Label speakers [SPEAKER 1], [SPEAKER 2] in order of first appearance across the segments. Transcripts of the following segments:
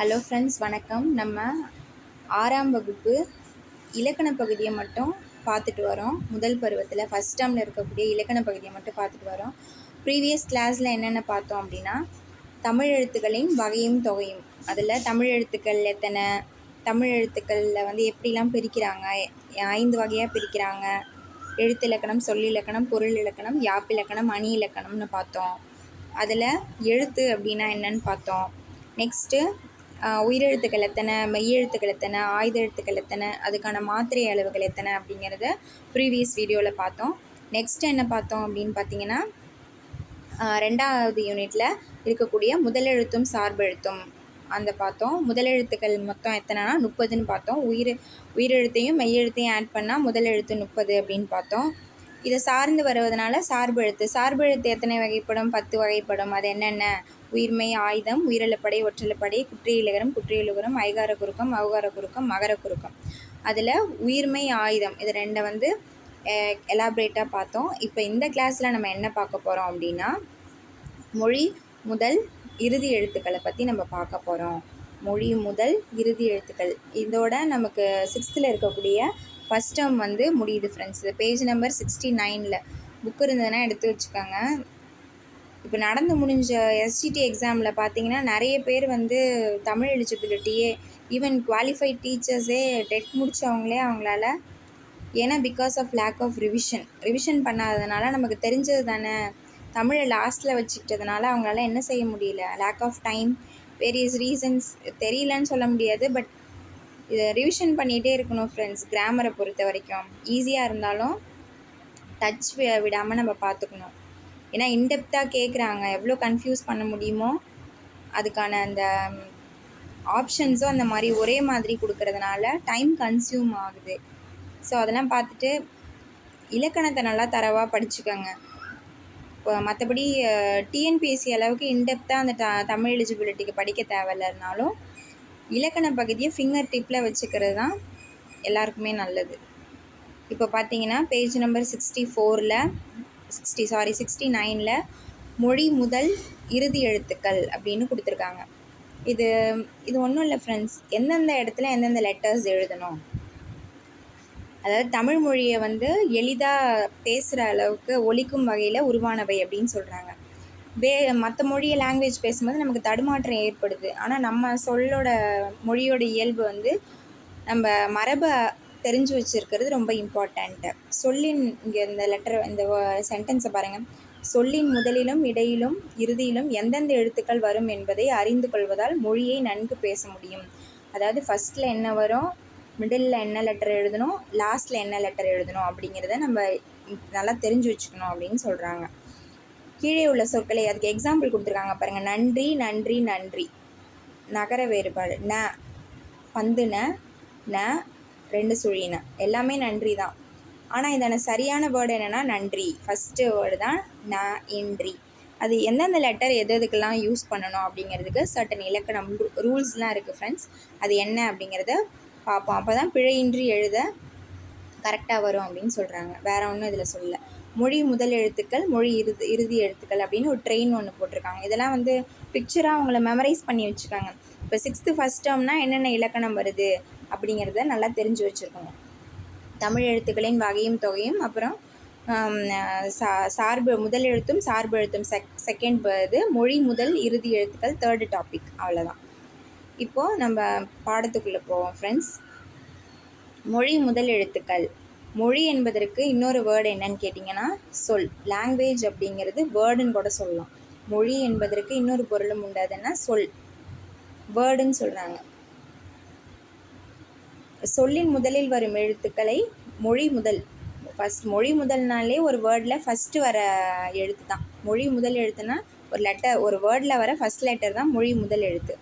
[SPEAKER 1] Hello friends வணக்கம். நம்ம ஆறாம் வகுப்பு இலக்கண பகுதியை மட்டும் பார்த்துட்டு வரோம். முதல் பருவத்தில் ஃபஸ்ட் டேர்மில் இருக்கக்கூடிய இலக்கண பகுதியை மட்டும் பார்த்துட்டு வரோம். ப்ரீவியஸ் கிளாஸில் என்னென்ன பார்த்தோம் அப்படின்னா தமிழ் எழுத்துக்களின் வகையும் தொகையும். அதில் தமிழ் எழுத்துக்கள் எத்தனை தமிழ் எழுத்துக்களில் வந்து எப்படிலாம் பிரிக்கிறாங்க ஐந்து வகையாக பிரிக்கிறாங்க எழுத்து இலக்கணம் சொல்லிலக்கணம் பொருள் இலக்கணம் யாப்பிலக்கணம் அணி இலக்கணம்னு பார்த்தோம். அதில் எழுத்து அப்படின்னா என்னன்னு பார்த்தோம். நெக்ஸ்ட்டு உயிரெழுத்துக்கள் எத்தனை மெய்யெழுத்துக்கள் எத்தனை ஆயுத எழுத்துக்கள் எத்தனை அதுக்கான மாத்திரை அளவுகள் எத்தனை அப்படிங்கிறத ப்ரீவியஸ் வீடியோவில் பார்த்தோம். நெக்ஸ்ட் என்ன பார்த்தோம் அப்படின்னு பார்த்தீங்கன்னா ரெண்டாவது யூனிட்டில் இருக்கக்கூடிய முதலெழுத்தும் சார்பெழுத்தும் அந்த பார்த்தோம். முதலெழுத்துக்கள் மொத்தம் எத்தனைனா முப்பதுன்னு பார்த்தோம். உயிர் உயிரெழுத்தையும் மெய்யெழுத்தையும் ஆட் பண்ணால் முதலெழுத்து முப்பது அப்படின்னு பார்த்தோம். இதை சார்ந்து வருவதனால சார்பெழுத்து சார்பெழுத்து எத்தனை வகைப்படும்? பத்து வகைப்படும். அது என்னென்ன? உயிர்மை ஆயுதம் உயிரிழப்படை ஒற்றலப்படை குற்றியலுகரம் குற்றியலுகரம் ஐகார குறுக்கம் அவகார குறுக்கம் மகர குறுக்கம். அதில் உயிர்மை ஆயுதம் இது ரெண்டை வந்து எலாபரேட்டாக பார்த்தோம். இப்போ இந்த கிளாஸில் நம்ம என்ன பார்க்க போகிறோம் அப்படின்னா மொழி முதல் இறுதி எழுத்துக்களை பற்றி நம்ம பார்க்க போகிறோம் மொழி முதல் இறுதி எழுத்துக்கள். இதோட நமக்கு சிக்ஸ்த்தில் இருக்கக்கூடிய ஃபஸ்ட் டேர்ம் வந்து முடியுது ஃப்ரெண்ட்ஸ் பேஜ் நம்பர் சிக்ஸ்டி நைனில் புக் இருந்ததுன்னா எடுத்து வச்சுக்கோங்க. இப்போ நடந்து முடிஞ்ச எஸ்ஜிடி எக்ஸாமில் பார்த்தீங்கன்னா நிறைய பேர் வந்து தமிழ் எலிஜிபிலிட்டியே ஈவன் குவாலிஃபைட் டீச்சர்ஸே டெட் முடித்தவங்களே அவங்களால ஏன்னா because of lack of revision revision பண்ணாததுனால நமக்கு தெரிஞ்சது தானே தமிழை லாஸ்ட்டில் வச்சுக்கிட்டதுனால அவங்களால என்ன செய்ய முடியல? Lack of time various reasons தெரியலன்னு சொல்ல முடியாது பட் இதை ரிவிஷன் பண்ணிகிட்டே இருக்கணும் ஃப்ரெண்ட்ஸ் கிராமரை பொறுத்த வரைக்கும். ஈஸியாக இருந்தாலும் டச் விடாமல் நம்ம பார்த்துக்கணும் ஏன்னா இன்டெப்த்தாக கேட்குறாங்க எவ்வளோ கன்ஃபியூஸ் பண்ண முடியுமோ அதுக்கான அந்த ஆப்ஷன்ஸும் அந்த மாதிரி ஒரே மாதிரி கொடுக்கறதுனால டைம் கன்சியூம் ஆகுது. ஸோ அதெல்லாம் பார்த்துட்டு இலக்கணத்தை நல்லா தரவாக படிச்சுக்கோங்க. இப்போ மற்றபடி டிஎன்பிஎஸ்சி அளவுக்கு இன்டெப்த்தாக அந்த த தமிழ் எலிஜிபிலிட்டிக்கு படிக்க தேவையில்லைனாலும் இலக்கண பகுதியை ஃபிங்கர் டிப்பில் வச்சுக்கிறது தான் எல்லாருக்குமே நல்லது. இப்போ பார்த்தீங்கன்னா பேஜ் நம்பர் சிக்ஸ்டி ஃபோரில் சிக்ஸ்டி சாரி சிக்ஸ்டி நைனில் மொழி முதல் இறுதி எழுத்துக்கள் அப்படின்னு கொடுத்துருக்காங்க. இது இது ஒன்றும் இல்லை ஃப்ரெண்ட்ஸ் எந்தெந்த இடத்துல எந்தெந்த லெட்டர்ஸ் எழுதணும்? அதாவது தமிழ் மொழியை வந்து எளிதாக பேசுகிற அளவுக்கு ஒழிக்கும் வகையில் உருவானவை அப்படின்னு சொல்கிறாங்க வே மற்ற மொழியை லாங்குவேஜ் பேசும்போது நமக்கு தடுமாற்றம் ஏற்படுது. ஆனால் நம்ம சொல்லோட மொழியோட இயல்பு வந்து நம்ம மரபை தெரிஞ்சு வச்சுருக்கிறது ரொம்ப இம்பார்ட்டண்ட்டு சொல்லின் இங்கே இந்த லெட்டர் இந்த சென்டென்ஸை பாருங்கள் சொல்லின் முதலிலும் இடையிலும் இறுதியிலும் எந்தெந்த எழுத்துக்கள் வரும் என்பதை அறிந்து கொள்வதால் மொழியை நன்கு பேச முடியும். அதாவது ஃபஸ்ட்டில் என்ன வரும்? மிடில் என்ன லெட்டர் எழுதணும்? லாஸ்ட்டில் என்ன லெட்டர் எழுதணும்? அப்படிங்கிறத நம்ம நல்லா தெரிஞ்சு வச்சுக்கணும் அப்படின்னு சொல்கிறாங்க கீழே உள்ள சொற்களை அதுக்கு எக்ஸாம்பிள் கொடுத்துருக்காங்க பாருங்கள் நன்றி நன்றி நன்றி. நகர வேறுபாடு. ந பந்துன ந ரெண்டு சுழின எல்லாமே நன்றி தான். ஆனால் இதான சரியான வேர்டு என்னென்னா நன்றி. ஃபஸ்ட்டு வேர்டு தான் ந இன்றி. அது எந்தெந்த லெட்டர் எது எதுக்கெல்லாம் யூஸ் பண்ணணும் அப்படிங்கிறதுக்கு சர்டன் இலக்கணம் ரூல்ஸ்லாம் இருக்குது ஃப்ரெண்ட்ஸ் அது என்ன அப்படிங்கிறத பார்ப்போம். அப்போ தான் பிழையின்றி எழுத கரெக்டாக வரும் அப்படின்னு சொல்கிறாங்க வேறு ஒன்றும் இதில் சொல்லலை. மொழி முதல் எழுத்துக்கள் மொழி இறுதி இறுதி எழுத்துக்கள் அப்படின்னு ஒரு ட்ரெயின் ஒன்று போட்டிருக்காங்க. இதெல்லாம் வந்து பிக்சராக அவங்கள மெமரைஸ் பண்ணி வச்சுருக்காங்க இப்போ சிக்ஸ்த்து ஃபஸ்ட் டேர்ம்னா என்னென்ன இலக்கணம் வருது அப்படிங்கிறத நல்லா தெரிஞ்சு வச்சுருக்கணும் தமிழ் எழுத்துக்களின் வகையும் தொகையும் அப்புறம் சா சார்பு முதல் எழுத்தும் சார்பு எழுத்தும் செக் செகண்ட் இது மொழி முதல் இறுதி எழுத்துக்கள் தேர்டு டாபிக் அவ்வளோதான் இப்போது நம்ம பாடத்துக்குள்ளே போவோம் ஃப்ரெண்ட்ஸ் மொழி முதல் எழுத்துக்கள். மொழி என்பதற்கு இன்னொரு வேர்டு என்னன்னு கேட்டிங்கன்னா சொல். லாங்குவேஜ் அப்படிங்கிறது வேர்டுன்னு கூட சொல்லலாம். மொழி என்பதற்கு இன்னொரு பொருளும் உண்டாதுன்னா சொல். வேர்டுன்னு சொல்கிறாங்க சொல்லின் முதலில் வரும் எழுத்துக்களை மொழி முதல். ஃபஸ்ட் மொழி முதல்னாலே ஒரு வேர்டில் ஃபஸ்ட்டு வர எழுத்து தான். மொழி முதல் எழுத்துனா ஒரு லெட்டர் ஒரு வேர்டில் வர ஃபஸ்ட் லெட்டர் தான் மொழி முதல் எழுத்து.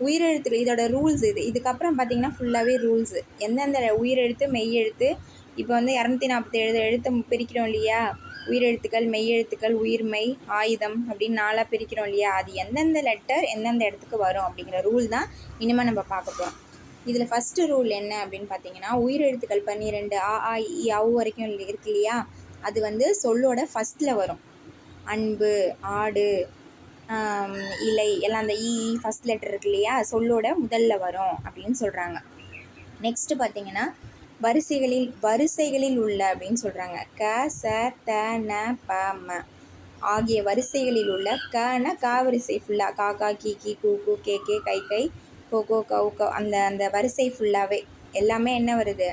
[SPEAKER 1] உயிரெழுத்து இதோட ரூல்ஸ் இது. இதுக்கப்புறம் பார்த்தீங்கன்னா ஃபுல்லாகவே ரூல்ஸு எந்தெந்த உயிரெழுத்து மெய்யெழுத்து இப்போ வந்து இரநூத்தி நாற்பத்தி ஏழு எழுத்து பிரிக்கிறோம் இல்லையா? உயிரெழுத்துக்கள் மெய்யெழுத்துக்கள் உயிர்மை ஆயுதம் அப்படின்னு நாளாக பிரிக்கிறோம் இல்லையா? அது எந்தெந்த லெட்டர் எந்தெந்த இடத்துக்கு வரும் அப்படிங்கிற ரூல் தான் இனிமேல் நம்ம பார்க்க போகிறோம் இதில் ஃபஸ்ட்டு ரூல் என்ன அப்படின்னு பார்த்தீங்கன்னா உயிரெழுத்துக்கள் பன்னிரெண்டு ஆ ஆ இ அவு வரைக்கும் இருக்கு இல்லையா? அது வந்து சொல்லோட ஃபஸ்ட்டில் வரும். அன்பு ஆடு இலை எல்லாம் அந்த இ ஃபஸ்ட் லெட்டர் இருக்கு இல்லையா? சொல்லோட முதல்ல வரும் அப்படின்னு சொல்கிறாங்க நெக்ஸ்ட்டு பார்த்தீங்கன்னா வரிசைகளில் வரிசைகளில் உள்ள அப்படின்னு சொல்கிறாங்க க ச த ந ப ம. ஆகிய வரிசைகளில் உள்ள கன கா வரிசை ஃபுல்லாக கா கா கி கி கூ கூ கே கே கை கை கோ கோ கவு கவ் அந்த அந்த வரிசை ஃபுல்லாகவே எல்லாமே என்ன வருது?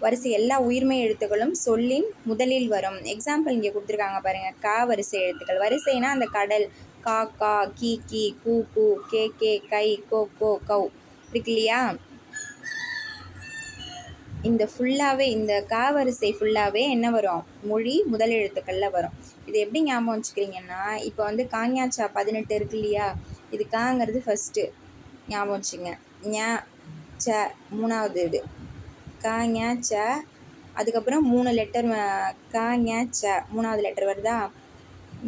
[SPEAKER 1] வரிசை எல்லா உயிர்மை எழுத்துக்களும் சொல்லின் முதலில் வரும். எக்ஸாம்பிள் இங்கே கொடுத்துருக்காங்க பாருங்கள் கா வரிசை எழுத்துக்கள். வரிசைனா அந்த கடல். கா கா கி கி கூ கூ கே கே கை கோ கோ கவ் இருக்கு இல்லையா? இந்த ஃபுல்லாகவே இந்த கா வரிசை ஃபுல்லாகவே என்ன வரும்? மொழி முதல் எழுத்துக்களில் வரும். இது எப்படி ஞாபகம் வச்சுக்கிறீங்கன்னா இப்போ வந்து காங்கியாச்சா பதினெட்டு இருக்கு இல்லையா? இது காங்கிறது ஃபஸ்ட்டு ஞாபகம் வச்சுங்க. ஞா ச மூணாவது இது. காங்கியா ச அதுக்கப்புறம் மூணு லெட்டர் காங்கியா ச மூணாவது லெட்டர் வருதா?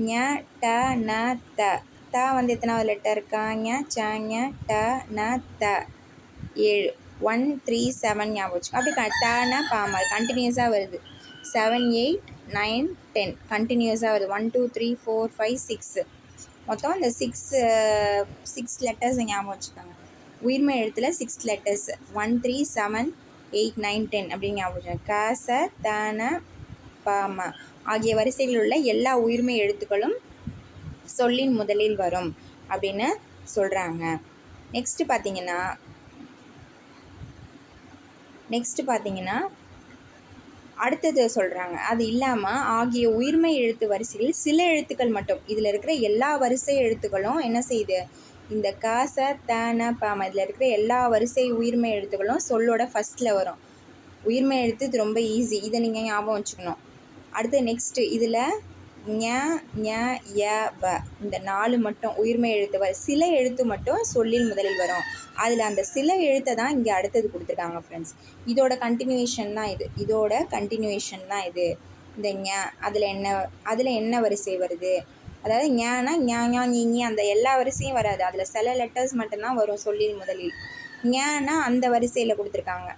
[SPEAKER 1] ஞ ட ந த. த வந்து எத்தனாவது லெட்டர் கா சாங்கியா ச ஞ ட ந த. ஏழு. ஒன் த்ரீ செவன் ஞாபகம் வச்சுக்கோ. அப்படி க டன பாமா கண்டினியூஸாக வருது. செவன் எயிட் நைன் டென் கண்டினியூஸாக வருது. One two three four five six மொத்தம் இந்த சிக்ஸ் சிக்ஸ் லெட்டர்ஸ் ஞாபகம் வச்சுக்கோங்க. உயிர்மை எழுத்தில் six letters one three seven eight nine ten அப்படின்னு ஞாபகம் வச்சுக்கோங்க. க தன பாம. ஆகிய வரிசையில் உள்ள எல்லா உயிர்மை எழுத்துக்களும் சொல்லின் முதலில் வரும் அப்படின்னு சொல்கிறாங்க நெக்ஸ்ட்டு பார்த்தீங்கன்னா நெக்ஸ்ட்டு பார்த்தீங்கன்னா அடுத்தது சொல்கிறாங்க அது இல்லாமல் ஆகிய உயிர்மை எழுத்து வரிசையில் சில எழுத்துக்கள் மட்டும். இதில் இருக்கிற எல்லா வரிசை எழுத்துக்களும் என்ன செய்யுது? இந்த காச தன பாம இதில் இருக்கிற எல்லா வரிசை உயிர்மை எழுத்துக்களும் சொல்லோட ஃபஸ்ட்டில் வரும். உயிர்மை எழுத்து இது ரொம்ப ஈஸி இதை நீங்கள் ஞாபகம் வச்சுக்கணும். அடுத்து நெக்ஸ்ட்டு இதில் ஞ ஞ ய வ. இந்த நாலு மட்டும் உயிர்மை எழுத்து வ சில எழுத்து மட்டும் சொல்லில் முதலில் வரும். அதில் அந்த சில எழுத்தை தான் இங்கே அடுத்தது கொடுத்துருக்காங்க ஃப்ரெண்ட்ஸ் இதோட கண்டினியூஷன் தான் இது. இதோட கண்டினியூஷன் தான் இது. இந்த ஞ அதில் என்ன அதில் என்ன வரிசை வருது? அதாவது ஞானா ஞா ஞா நீ அந்த எல்லா வரிசையும் வராது. அதில் சில லெட்டர்ஸ் மட்டும்தான் வரும் சொல்லில் முதலில். ஞானா அந்த வரிசையில் கொடுத்துருக்காங்க.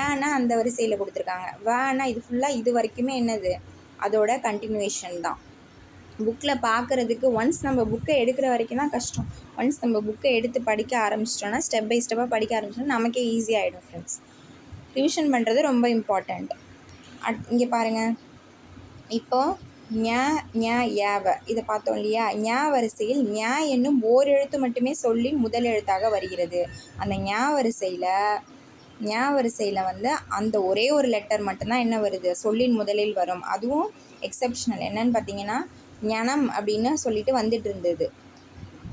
[SPEAKER 1] ஏன்னா அந்த வரிசையில் கொடுத்துருக்காங்க. வேணா இது ஃபுல்லாக இது வரைக்குமே என்னது? அதோட கண்டினியூஷன் தான். புக்கில் பார்க்குறதுக்கு ஒன்ஸ் நம்ம புக்கை எடுக்கிற வரைக்கும் தான் கஷ்டம். ஒன்ஸ் நம்ம புக்கை எடுத்து படிக்க ஆரம்பிச்சிட்டோன்னா ஸ்டெப் பை ஸ்டெப்பாக படிக்க ஆரம்பிச்சோன்னா நமக்கே ஈஸியாகிடும் ஃப்ரெண்ட்ஸ் ரிவிஷன் பண்ணுறது ரொம்ப இம்பார்ட்டண்ட் அட் இங்கே பாருங்கள் இப்போது ஞா ஞா யாவ இதை பார்த்தோம் இல்லையா? ஞா வரிசையில் ஞா என்னும் ஓர் எழுத்து மட்டுமே சொல்லி முதல் எழுத்தாக வருகிறது. அந்த ஞா வரிசையில் ஞா வரிசையில் வந்து அந்த ஒரே ஒரு லெட்டர் மட்டும்தான் என்ன வருது? சொல்லின் முதலில் வரும். அதுவும் எக்ஸப்ஷனல் என்னன்னு பார்த்தீங்கன்னா ஞனம் அப்படின்னு சொல்லிட்டு வந்துட்டு இருந்தது.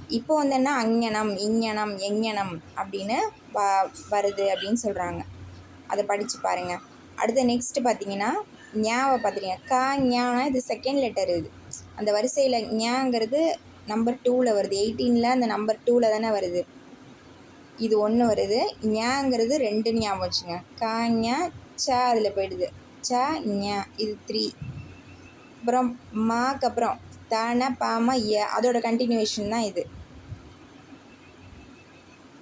[SPEAKER 1] இப்போ வந்து என்ன? அங்ஞனம் இங்ஞனம் எங்ஞனம் அப்படின்னு வ வருது அப்படின்னு சொல்கிறாங்க அதை படித்து பாருங்கள் அடுத்து நெக்ஸ்ட்டு பார்த்தீங்கன்னா ஞாவை பார்த்துட்டீங்க கா ஞானா இது செகண்ட் லெட்டர் இது. அந்த வரிசையில் ஞாங்கிறது நம்பர் டூவில் வருது. எயிட்டீனில் அந்த நம்பர் டூவில் தானே வருது. இது ஒன்று வருது. ஞாங்கிறது ரெண்டு ஞாபகம் வச்சுங்க. கா ஞா ச அதில் போயிடுது. ச ஞா இது த்ரீ அப்புறம் மாக்கு அப்புறம் தன பாம ய. அதோட கண்டினியூவேஷன் தான் இது.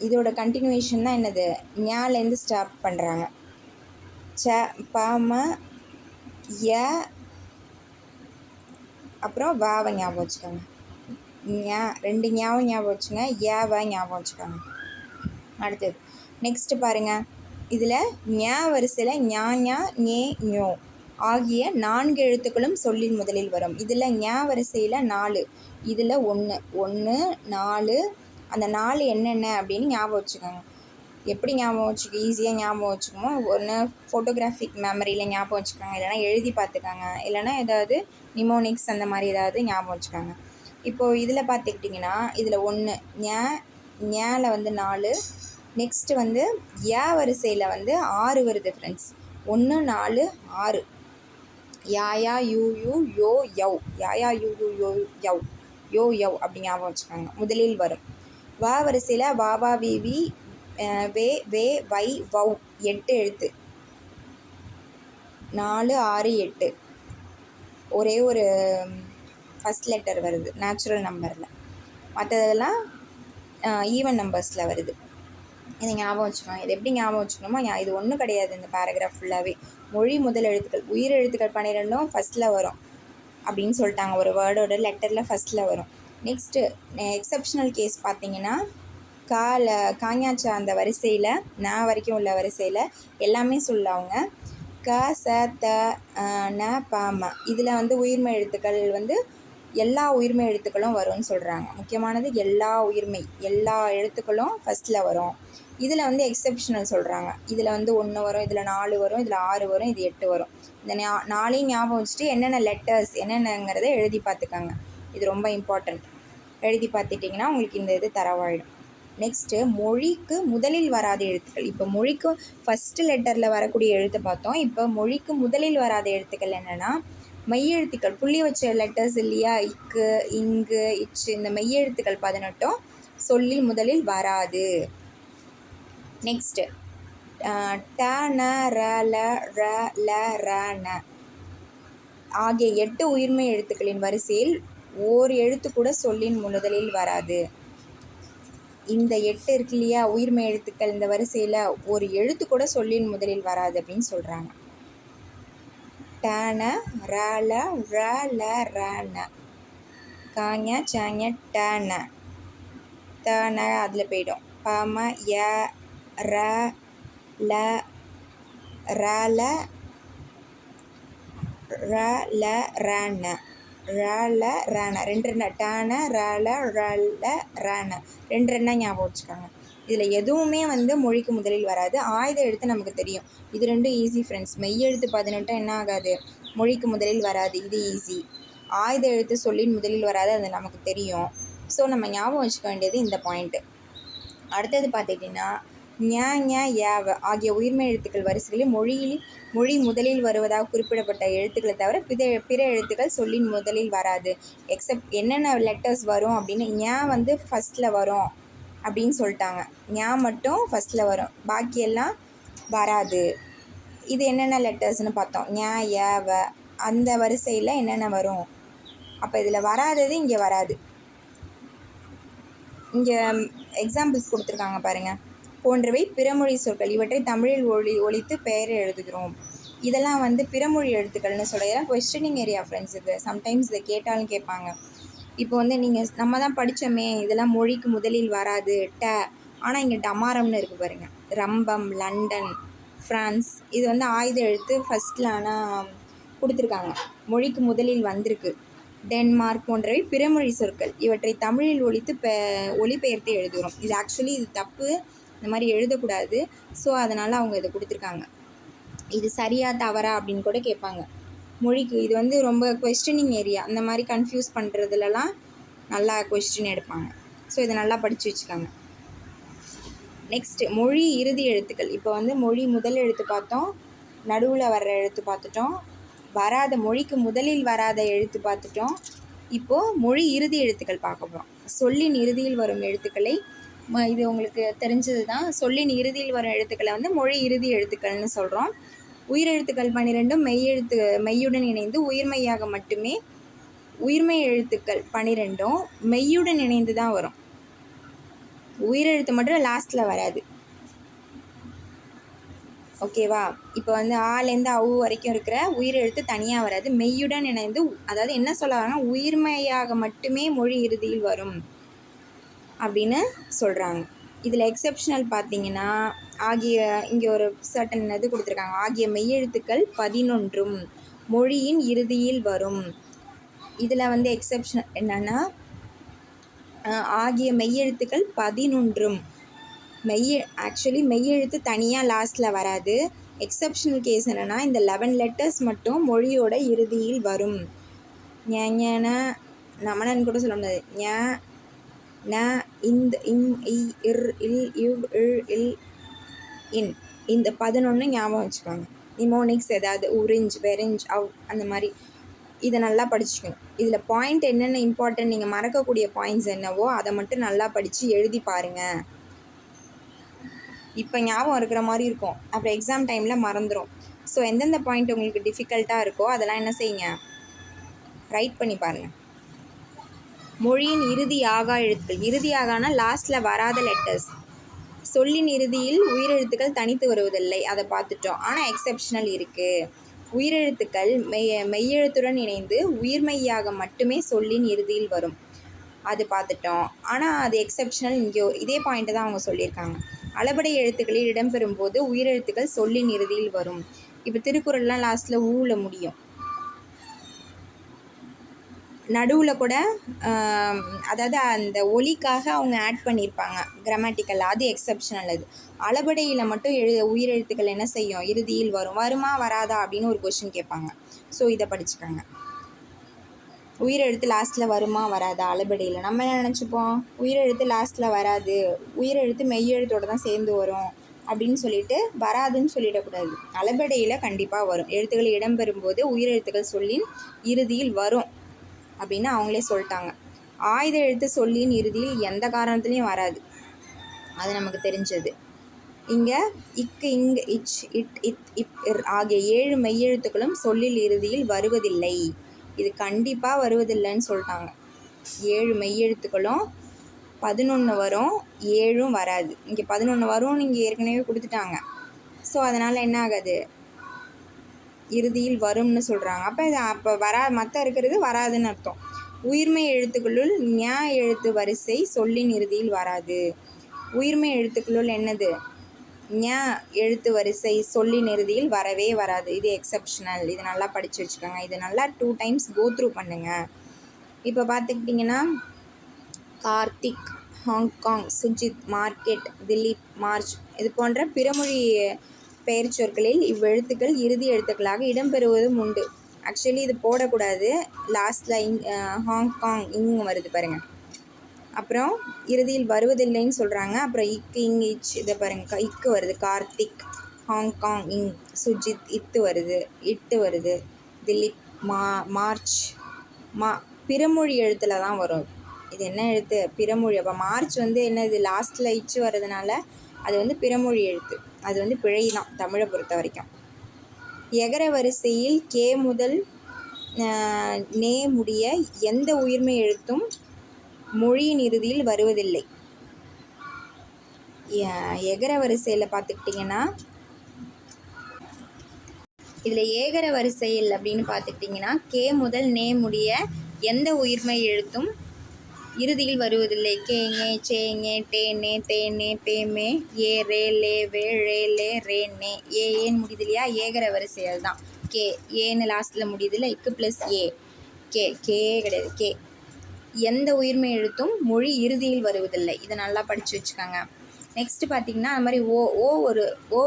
[SPEAKER 1] இதோட கண்டினியூவேஷன் தான் என்னது? ஞாலேருந்து ஸ்டார்ட் பண்ணுறாங்க ச பாம ய. அப்புறம் வாவை ஞாபகம் வச்சுக்கோங்க. ஞா ரெண்டு ஞாபகம் ஞாபகம் வச்சுங்க. ஏவை ஞாபகம் வச்சுக்கோங்க. அடுத்தது. நெக்ஸ்ட்டு பாருங்கள் இதில் ஞா வரிசையில் ஞா ஞா ஞே ஞோ ஆகிய நான்கு எழுத்துக்களும் சொல்லில் முதலில் வரும். இதில் ஞா வரிசையில் நாலு இதில் ஒன்று ஒன்று நாலு அந்த நாலு என்னென்ன அப்படின்னு ஞாபகம் வச்சுக்கோங்க. எப்படி ஞாபகம் வச்சுக்க ஈஸியாக ஞாபகம் வச்சுக்கோமோ ஒன்று ஃபோட்டோகிராஃபிக் மெமரியில் ஞாபகம் வச்சுக்கோங்க. இல்லைனா எழுதி பார்த்துக்கோங்க. இல்லைனா ஏதாவது நிமோனிக்ஸ் அந்த மாதிரி ஏதாவது ஞாபகம் வச்சுக்கோங்க. இப்போது இதில் பார்த்துக்கிட்டிங்கன்னா இதில் ஒன்று ஞ ஞால வந்து நாலு நெக்ஸ்ட்டு வந்து ஏ வரிசையில் வந்து ஆறு வருது ஃப்ரெண்ட்ஸ் ஒன்று நாலு ஆறு. யாயா யூ யூ யோ யவ். யாயா யூ யூ யோ யவ். யோ யவ் அப்படி ஞாபகம் வச்சுக்கோங்க. முதலில் வரும். வா வரிசையில் வாவா வி வே வே வை வவ் எட்டு எழுத்து. நாலு ஆறு எட்டு. ஒரே ஒரு ஃபஸ்ட் லெட்டர் வருது. நேச்சுரல் நம்பரில் மற்றதெல்லாம் ஈவன் நம்பர்ஸில் வருது. இதை ஞாபகம் வச்சுக்கணும் இது எப்படி ஞாபகம் வச்சுக்கணுமோ இது ஒன்றும் கிடையாது இந்த பேராகிராஃப் ஃபுல்லாகவே மொழி முதல் எழுத்துக்கள் உயிர் எழுத்துக்கள் பன்னிரெண்டும் ஃபஸ்ட்டில் வரும் அப்படின்னு சொல்லிட்டாங்க. ஒரு வேர்டோட லெட்டரில் ஃபஸ்ட்டில் வரும். நெக்ஸ்ட்டு எக்ஸப்ஷனல் கேஸ் பார்த்தீங்கன்னா கால காஞ்சாச்சா அந்த வரிசையில் நான் வரைக்கும் உள்ள வரிசையில் எல்லாமே சொல்ல அவங்க. க ச த ந ப ம. இதில் வந்து உயிர்மை எழுத்துக்கள் வந்து எல்லா உயிர்மை எழுத்துக்களும் வரும்னு சொல்கிறாங்க முக்கியமானது எல்லா உயிர்மை எல்லா எழுத்துக்களும் ஃபஸ்ட்டில் வரும். இதில் வந்து எக்ஸப்ஷனல் சொல்கிறாங்க இதில் வந்து ஒன்று வரும் இதில் நாலு வரும் இதில் ஆறு வரும் இது எட்டு வரும். இந்த ஞா நாளையும் ஞாபகம் வச்சுட்டு என்னென்ன லெட்டர்ஸ் என்னென்னங்கிறத எழுதி பார்த்துக்கோங்க. இது ரொம்ப இம்பார்ட்டண்ட் எழுதி பார்த்துட்டிங்கன்னா உங்களுக்கு இந்த இது தரவாயிடும். நெக்ஸ்ட்டு மொழிக்கு முதலில் வராத எழுத்துக்கள். இப்போ மொழிக்கு ஃபஸ்ட்டு லெட்டரில் வரக்கூடிய எழுத்தை பார்த்தோம். இப்போ மொழிக்கு முதலில் வராத எழுத்துக்கள் என்னென்னா மெய்யெழுத்துக்கள் புள்ளி வச்ச லெட்டர்ஸ் இல்லையா? இக்கு இங்கு இச்சு இந்த மெய்யெழுத்துக்கள் பதினெட்டும் சொல்லில் முதலில் வராது. நெக்ஸ்ட்டு ட ந ர ல ர ல ர ந. ஆகிய எட்டு உயிர்மெய் எழுத்துக்களின் வரிசையில் ஓர் எழுத்து கூட சொல்லின் முதலில் வராது. இந்த எட்டு இருக்கு இல்லையா? உயிர்மெய் எழுத்துக்கள் இந்த வரிசையில் ஒரு எழுத்து கூட சொல்லின் முதலில் வராது அப்படின்னு சொல்கிறாங்க டன ரல ர ல ரன காஞ சாஞ டன. தன அதில் போயிடும். பம ய ர ல ரல ர ல ரன ரல ரன ரெண்டு ரெண்டா. டன ரல ரல ரன ரெண்டு ரெண்டா ஞாபகம் வச்சுக்கோங்க. இதில் எதுவுமே வந்து மொழிக்கு முதலில் வராது. ஆயுத எழுத்து நமக்கு தெரியும். இது ரெண்டும் ஈஸி ஃப்ரெண்ட்ஸ் மெய்யெழுத்து பதினெட்டு என்ன ஆகாது? மொழிக்கு முதலில் வராது. இது ஈஸி ஆயுத எழுத்து சொல்லின் முதலில் வராது. அது நமக்கு தெரியும். ஸோ நம்ம ஞாபகம் வச்சுக்க வேண்டியது இந்த பாயிண்ட்டு அடுத்தது பார்த்துக்கிட்டிங்கன்னா ஞ ஞ யாவ ஆகிய உயிர்மை எழுத்துக்கள் வரிசைகளில் மொழியில் மொழி முதலில் வருவதாக குறிப்பிடப்பட்ட எழுத்துக்களை தவிர பிற பிற எழுத்துக்கள் சொல்லின் முதலில் வராது. எக்ஸப்ட் என்னென்ன லெட்டர்ஸ் வரும் அப்படின்னு ஏன் வந்து ஃபஸ்ட்டில் வரும். அப்படின்னு சொல்லிட்டாங்க. ஞா மட்டும் ஃபஸ்ட்டில் வரும். பாக்கியெல்லாம் வராது. இது என்னென்ன லெட்டர்ஸ்னு பார்த்தோம். ஞ ய வ. அந்த வரிசையில் என்னென்ன வரும்? அப்போ இதில் வராதது இங்கே வராது. இங்கே எக்ஸாம்பிள்ஸ் கொடுத்துருக்காங்க பாருங்கள் போன்றவை பிறமொழி சொற்கள். இவற்றை தமிழில் ஒளி ஒழித்து பெயர் எழுதுகிறோம். இதெல்லாம் வந்து பிறமொழி எழுத்துக்கள்னு சொல்ல கொஸ்டினிங் ஏரியா ஃப்ரெண்ட்ஸ் இது சம்டைம்ஸ் இதை கேட்டாலும் கேட்பாங்க. இப்போ வந்து நீங்கள் நம்ம தான் படித்தோமே இதெல்லாம் மொழிக்கு முதலில் வராது ட ஆனால் இங்கே டமாரம்னு இருக்குது பாருங்கள் ரம்பம் லண்டன் ஃப்ரான்ஸ் இது வந்து ஆயுத எழுத்து ஃபஸ்ட்டில் ஆனால் கொடுத்துருக்காங்க. மொழிக்கு முதலில் வந்திருக்கு. டென்மார்க் போன்றவை பிறமொழி சொற்கள். இவற்றை தமிழில் ஒழித்து பெ ஒளிபெயர்த்து எழுதுகிறோம். இது ஆக்சுவலி இது தப்பு. இந்த மாதிரி எழுதக்கூடாது. ஸோ அதனால் அவங்க இதை கொடுத்துருக்காங்க. இது சரியா தவறா அப்படின்னு கூட கேட்பாங்க. மொழிக்கு. இது வந்து ரொம்ப கொஸ்டினிங் ஏரியா அந்த மாதிரி கன்ஃபியூஸ் பண்ணுறதுலலாம் நல்லா கொஸ்டின் எடுப்பாங்க. ஸோ இதை நல்லா படித்து வச்சுக்கோங்க. நெக்ஸ்ட்டு மொழி இறுதி எழுத்துக்கள். இப்போ வந்து மொழி முதல் எழுத்து பார்த்தோம். நடுவில் வர்ற எழுத்து பார்த்துட்டோம். வராத மொழிக்கு முதலில் வராத எழுத்து பார்த்துட்டோம். இப்போது மொழி இறுதி எழுத்துக்கள் பார்க்க போகிறோம் சொல்லின் இறுதியில் வரும் எழுத்துக்களை இது உங்களுக்கு தெரிஞ்சது தான் சொல்லின் இறுதியில் வரும் எழுத்துக்களை வந்து மொழி இறுதி எழுத்துக்கள்னு சொல்கிறோம் உயிரெழுத்துக்கள் பன்னிரெண்டும் மெய்யெழுத்து மெய்யுடன் இணைந்து உயிர்மெய்யாக மட்டுமே உயிர்மெய் எழுத்துக்கள் பன்னிரெண்டும் மெய்யுடன் இணைந்து தான் வரும். உயிரெழுத்து மட்டும் லாஸ்ட்டில் வராது. ஓகேவா இப்போ வந்து ஆலேருந்து அவு வரைக்கும் இருக்கிற உயிரெழுத்து தனியாக வராது. மெய்யுடன் இணைந்து அதாவது என்ன சொல்ல வராங்கன்னா உயிர்மையாக மட்டுமே மொழி இறுதியில் வரும் அப்படின்னு சொல்கிறாங்க இதில் எக்ஸெப்ஷனல் பார்த்தீங்கன்னா ஆகிய இங்கே ஒரு சர்டன் இது கொடுத்துருக்காங்க. ஆகிய மெய்யெழுத்துக்கள் பதினொன்றும் மொழியின் இறுதியில் வரும். இதில் வந்து எக்ஸெப்ஷன் என்னென்னா ஆகிய மெய்யெழுத்துக்கள் பதினொன்றும். மெய் ஆக்சுவலி மெய்யெழுத்து தனியாக லாஸ்ட்டில் வராது. எக்ஸப்ஷனல் கேஸ் என்னென்னா இந்த லெவன் லெட்டர்ஸ் மட்டும் மொழியோட இறுதியில் வரும். ஞான நமனன் கூட சொல்ல முடியாது. ஞ ந இந்த இம் இ இர் இல் இவ் இழ் இல் இன் இந்த பதினொன்று ஞாபகம் வச்சுக்கோங்க. நிமோனிக்ஸ் ஏதாவது உறிஞ்ச் வெரிஞ்ச் அவுட் அந்த மாதிரி. இதை நல்லா படிச்சுக்கணும். இதில் பாயிண்ட் என்னென்ன இம்பார்ட்டன்ட் நீங்கள் மறக்கக்கூடிய பாயிண்ட்ஸ் என்னவோ அதை மட்டும் நல்லா படித்து எழுதி பாருங்கள் இப்போ ஞாபகம் இருக்கிற மாதிரி இருக்கும். அப்புறம் எக்ஸாம் டைமில் மறந்துடும் ஸோ எந்தெந்த பாயிண்ட் உங்களுக்கு டிஃபிகல்ட்டாக இருக்கோ அதெல்லாம் என்ன செய்யுங்க? ரைட் பண்ணி பாருங்கள் மொழியின் இறுதி ஆகா எழுத்துக்கள். இறுதி ஆகானா லாஸ்ட்டில் வராத லெட்டர்ஸ் சொல்லின் இறுதியில் உயிரெழுத்துக்கள் தனித்து வருவதில்லை. அதை பார்த்துட்டோம். ஆனால் எக்ஸெப்ஷனல் இருக்குது உயிரெழுத்துக்கள் மெய் மெய்யெழுத்துடன் இணைந்து உயிர்மெய்யாக மட்டுமே சொல்லின் இறுதியில் வரும். அது பார்த்துட்டோம். ஆனால் அது எக்ஸப்ஷனல் இங்கே இதே பாயிண்ட்டை தான் அவங்க சொல்லியிருக்காங்க. அளபடை எழுத்துக்களில் இடம்பெறும் போது உயிரெழுத்துக்கள் சொல்லின் இறுதியில் வரும். இப்போ திருக்குறள்லாம் லாஸ்ட்டில் ஊவில் முடியும். நடுவில் கூட அதாவது அந்த ஒலிக்காக அவங்க ஆட் பண்ணியிருப்பாங்க கிராமட்டிக்கல் அது எக்ஸப்ஷனல் அது. அளபடையில் மட்டும் எழு உயிரெழுத்துக்கள் என்ன செய்யும்? இறுதியில் வரும். வருமா வராதா அப்படின்னு ஒரு கொஷின் கேட்பாங்க. ஸோ இதை படிச்சுக்காங்க. உயிரெழுத்து லாஸ்ட்டில் வருமா வராதா? அளபடையில். நம்ம என்ன நினச்சிப்போம்? உயிரெழுத்து லாஸ்ட்டில் வராது. உயிரெழுத்து மெய்யெழுத்தோடு தான் சேர்ந்து வரும் அப்படின்னு சொல்லிட்டு வராதுன்னு சொல்லிடக்கூடாது. அளபடையில் கண்டிப்பாக வரும். எழுத்துக்கள் இடம்பெறும்போது உயிரெழுத்துக்கள் சொல்லின் இறுதியில் வரும். அப்படின்னு அவங்களே சொல்லிட்டாங்க. ஆயுத எழுத்து சொல்லியின் இறுதியில் எந்த காரணத்துலேயும் வராது. அது நமக்கு தெரிஞ்சது. இங்கே இக்கு இங்கு இச் இட் இத் இப் இர் ஆகிய ஏழு மெய்யெழுத்துக்களும் சொல்லில் இறுதியில் வருவதில்லை. இது கண்டிப்பாக வருவதில்லைன்னு சொல்லிட்டாங்க. ஏழு மெய்யெழுத்துக்களும் பதினொன்று வரும் ஏழும் வராது. இங்கே பதினொன்று வரும் நீங்கள் ஏற்கனவே கொடுத்துட்டாங்க. ஸோ அதனால் என்ன ஆகாது? இறுதியில் வரும்னு சொல்கிறாங்க அப்போ இது அப்போ வரா மற்ற இருக்கிறது வராதுன்னு அர்த்தம். உயிர்மை எழுத்துக்களுள் ஞா எழுத்து வரிசை சொல்லின் இறுதியில் வராது. உயிர்மை எழுத்துக்களுள் என்னது? ஞா எழுத்து வரிசை சொல்லின் இறுதியில் வரவே வராது. இது எக்ஸப்ஷனல் இது நல்லா படித்து வச்சுக்கோங்க. இது நல்லா டூ டைம்ஸ் கோ த்ரூ பண்ணுங்கள் இப்போ பார்த்துக்கிட்டிங்கன்னா Karthik Hong Kong Sujith market Dileep March இது போன்ற பிறமொழி பெயர் சொற்களில் இவ்வெழுத்துக்கள் இறுதி எழுத்துக்களாக இடம்பெறுவதும் உண்டு. ஆக்சுவலி இது போடக்கூடாது. லாஸ்ட்டில் இங் ஹாங்காங் இங்கும் வருது பாருங்கள் அப்புறம் இறுதியில் வருவதில்லைன்னு சொல்கிறாங்க அப்புறம் இக்கு இங் இச் இதை பாருங்க. இக்கு வருது. கார்த்திக் ஹாங்காங் இங் சுஜித் இத்து வருது. இட்டு வருது. திலீப் மா மார்ச் மா பிறமொழி எழுத்தில் தான் வரும். இது என்ன எழுத்து? பிறமொழி. அப்போ மார்ச் வந்து என்னது? லாஸ்ட்டில் இச்சு வர்றதுனால அது வந்து பிறமொழி எழுத்து. அது வந்து பிழை தான் தமிழை பொறுத்த வரைக்கும். எகர வரிசையில் கே முதல் நே முடிய எந்த உயிர்மை எழுத்தும் மொழியின் இறுதியில் வருவதில்லை. எகர வரிசையில் பார்த்துக்கிட்டிங்கன்னா இதில் ஏகர வரிசையில் அப்படின்னு பார்த்துக்கிட்டிங்கன்னா கே முதல் நே முடிய எந்த உயிர்மை எழுத்தும் இறுதியில் வருவதில்லை. கேங்கே சேங்கே டேனே தேனே பேமே ஏ ரே லே வே ரே லே ரே நே. ஏ ஏன்னு முடியுதில்லையா ஏகர வரிசையில் தான். கே ஏன்னு லாஸ்ட்டில் முடியுது இல்லை இக்கு ப்ளஸ் ஏ. கே கே கிடையாது. கே. எந்த உயிர்மை எழுத்தும் மொழி இறுதியில் வருவதில்லை. இதை நல்லா படித்து வச்சுக்கோங்க. நெக்ஸ்ட்டு பார்த்தீங்கன்னா அது மாதிரி ஓ ஓ ஒரு ஓ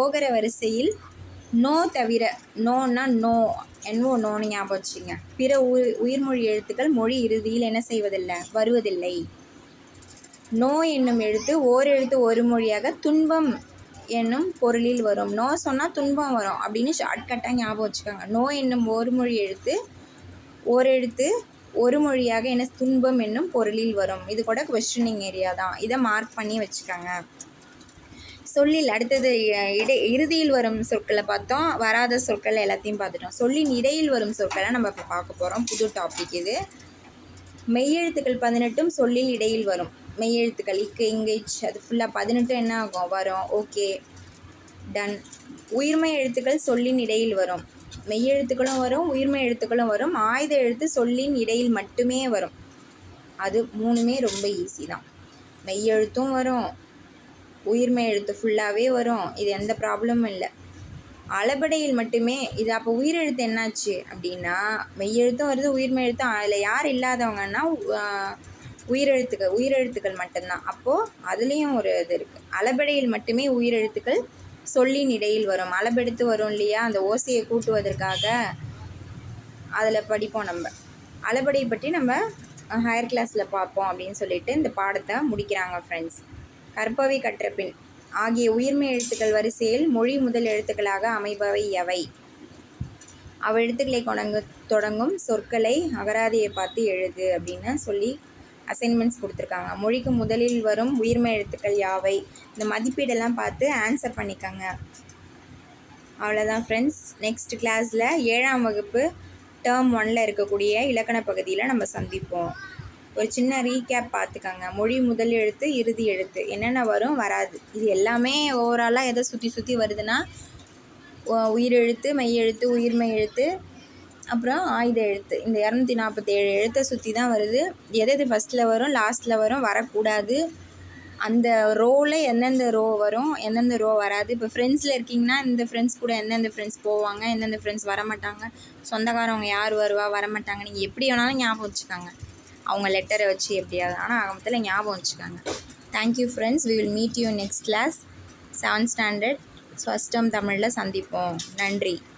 [SPEAKER 1] ஓகர வரிசையில் நோ தவிர நோன்னா நோ. என்னவோ நோன்னு ஞாபகம் வச்சுங்க பிற உயிர் உயிர்மொழி எழுத்துக்கள் மொழி இறுதியில் என்ன செய்வதில்லை? வருவதில்லை. நோ என்னும் எழுத்து ஓர் எழுத்து ஒரு மொழியாக துன்பம் என்னும் பொருளில் வரும். நோ சொன்னால் துன்பம் வரும் அப்படின்னு ஷார்ட்கட்டாக ஞாபகம் வச்சுக்கோங்க. நோ என்னும் ஒரு மொழி எழுத்து ஓர் எழுத்து ஒரு மொழியாக என்ன துன்பம் என்னும் பொருளில் வரும். இது கூட கொஸ்டினிங் ஏரியா தான். இதை மார்க் பண்ணி வச்சுக்கோங்க. சொல்லில் அடுத்தது இ- இடை இறுதியில் வரும் சொற்களை பார்த்தோம். வராத சொற்கள் எல்லாத்தையும் பார்த்துட்டோம். சொல்லின் இடையில் வரும் சொற்களை நம்ம இப்போ பார்க்க போகிறோம் புது டாபிக் இது. மெய்யெழுத்துக்கள் பதினெட்டும் சொல்லில் இடையில் வரும். மெய்யெழுத்துக்கள் இக்கு இங்கிச் அது ஃபுல்லாக பதினெட்டும் என்ன ஆகும்? வரும். ஓகே டன் உயிர்மை எழுத்துக்கள் சொல்லின் இடையில் வரும். மெய்யெழுத்துக்களும் வரும் உயிர்மை எழுத்துக்களும் வரும். ஆயுத எழுத்து சொல்லின் இடையில் மட்டுமே வரும். அது மூணுமே ரொம்ப ஈஸி தான். மெய்யெழுத்தும் வரும். உயிர்மை எழுத்து ஃபுல்லாகவே வரும். இது எந்த ப்ராப்ளமும் இல்லை. அளபடையில் மட்டுமே இது அப்போ உயிரெழுத்து என்னாச்சு அப்படின்னா மெய்யெழுத்தும் வருது உயிர்மை எழுத்தும். அதில் யார் இல்லாதவங்கன்னா உயிரெழுத்துக்கள் உயிரெழுத்துக்கள் மட்டும்தான். அப்போது அதுலேயும் ஒரு இது இருக்குது அளபடையில் மட்டுமே உயிரெழுத்துக்கள் சொல்லின் இடையில் வரும். அளபெடுத்து வரும் இல்லையா? அந்த ஓசையை கூட்டுவதற்காக அதில் படிப்போம் நம்ம. அளபடையை பற்றி நம்ம ஹையர் கிளாஸில் பார்ப்போம் அப்படின்னு சொல்லிட்டு இந்த பாடத்தை முடிக்கிறாங்க ஃப்ரெண்ட்ஸ் கற்பவை கற்ற பின். ஆகிய உயிர்மை எழுத்துக்கள் வரிசையில் மொழி முதல் எழுத்துக்களாக அமைபவை எவை அவ்வெழுத்துக்களை கொடங்கு தொடங்கும் சொற்களை அகராதியை பார்த்து எழுது அப்படின்னு சொல்லி அசைன்மெண்ட்ஸ் கொடுத்துருக்காங்க. மொழிக்கு முதலில் வரும் உயிர்மை எழுத்துக்கள் யாவை? இந்த மதிப்பீடெல்லாம் பார்த்து ஆன்சர் பண்ணிக்கோங்க. அவ்வளோதான் ஃப்ரெண்ட்ஸ் நெக்ஸ்ட் கிளாஸில் ஏழாம் வகுப்பு டேர்ம் ஒனில் இருக்கக்கூடிய இலக்கண பகுதியில் நம்ம சந்திப்போம். ஒரு சின்ன ரீகேப் பார்த்துக்கோங்க மொழி முதல் எழுத்து இறுதி எழுத்து. என்னென்ன வரும்? வராது. இது எல்லாமே ஓவராலாக எதை சுற்றி சுற்றி வருதுன்னா உயிரெழுத்து மெய் மெய்யெழுத்து உயிர்மெய் எழுத்து அப்புறம் ஆயுத எழுத்து. இந்த இரநூத்தி நாற்பத்தேழு எழுத்தை சுற்றி தான் வருது. எது எது ஃபஸ்ட்டில் வரும் லாஸ்ட்டில் வரும் வரக்கூடாது. அந்த ரோவில் எந்தெந்த ரோ வரும் எந்தெந்த ரோ வராது. இப்போ ஃப்ரெண்ட்ஸில் இருக்கீங்கன்னா இந்த ஃப்ரெண்ட்ஸ் கூட எந்தெந்த ஃப்ரெண்ட்ஸ் போவாங்க எந்தெந்த ஃப்ரெண்ட்ஸ் வரமாட்டாங்க. சொந்தக்காரவங்க யார் வருவா வரமாட்டாங்க. நீங்கள் எப்படி வேணாலும் ஞாபகம் வச்சுக்கோங்க. அவங்க லெட்டரை வச்சு எப்படியாவது. ஆனால் ஆகமத்தில் ஞாபகம் வச்சுக்கோங்க. Thank you friends we will meet you next class seventh standard first term தமிழில் சந்திப்போம். நன்றி.